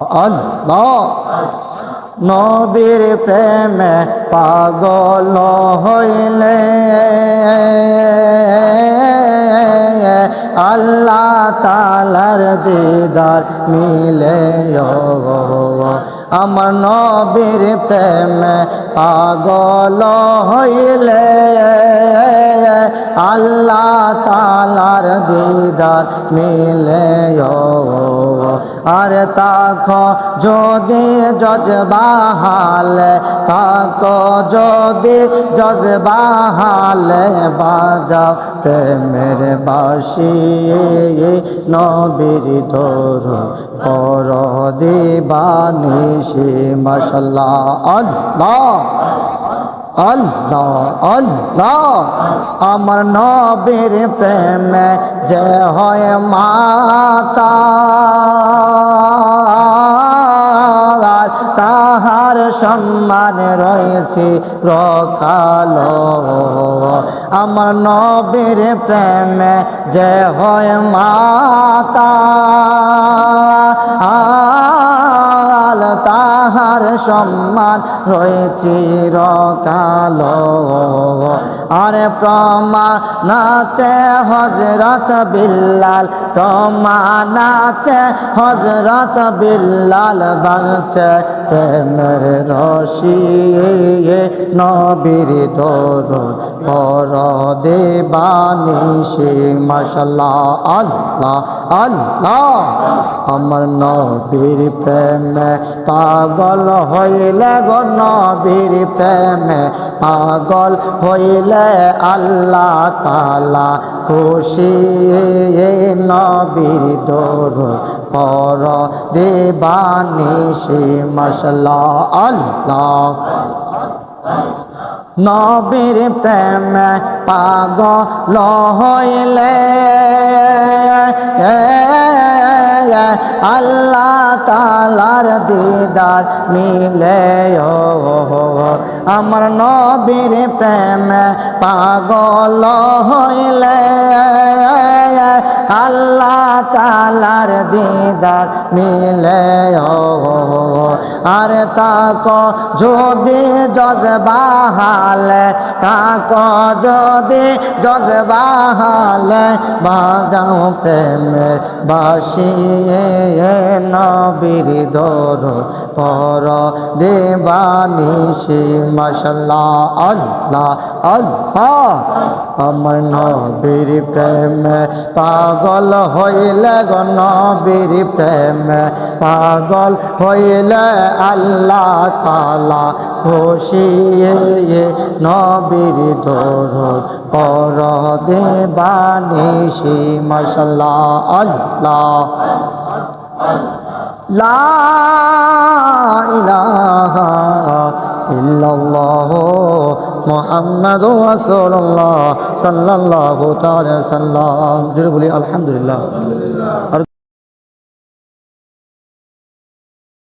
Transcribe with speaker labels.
Speaker 1: আল্লাহ নবীর প্রেমে পাগল হইলে আল্লাহ তালার দিদার মিলে আমার নবীর প্রেমে পাগল হইলে। আল্লাহ তালার দিদার মিলে আর তাখ যদি জজবাহালে তাক যদি জজবাহালে বাজাও প্রেমের বাসি নবীর দোর পর দিবানিসি মশাল্লাহ, আল্লাহ আল্লাহ আল্লাহ, আমার নবীর প্রেমে যে হয় মাতা তাহার সম্মান রয়েছে রকালো। আমার নবীর প্রেমে যে হয় মাতা সম্মান রয়েছে রকালো আরে প্রমা নাচে হজরত বিল্লাল, প্রমা নাচে হজরত বিল্লাল বাংছে প্রেমের রশি নবীর দর পর দেবানিশি মশাল্লাহ, আল্লাহ আল্লাহ। আমার নবীর প্রেমে পাগল হইলে গো নবীর প্রেমে পাগল হইলে আল্লাহ তালা খুশি নবীর দোর পর দেবানিশি মশলা আল্লাহ নবীর প্রেম পাগল হইলে, আল্লাহ তালার দিদার মিলে আমার নবীর প্রেম পাগল হইলে। আল্লাহ তালার দিদার মিলে আর তাক যদি জজবাহালে তাক যদি জজবাহালে বাজাও প্রেমের বাসিয়ে নবীর দর পর দেবানিশি মশলা আল্লাহ আল্লাহ। আমার নবীর প্রেমে পাগল হইলে গো নবীর প্রেমে, পাগল হইলে আল্লাহ তালা খুশি নবীর দোর পর দেবানিশি মশলা আল্লাহ। লা ইলাহা ইল্লাল্লাহ মুহাম্মাদুর রাসূলুল্লাহ সাল্লাল্লাহু তাআলা সাল্লাম জুড়ে বলি আলহামদুলিল্লাহ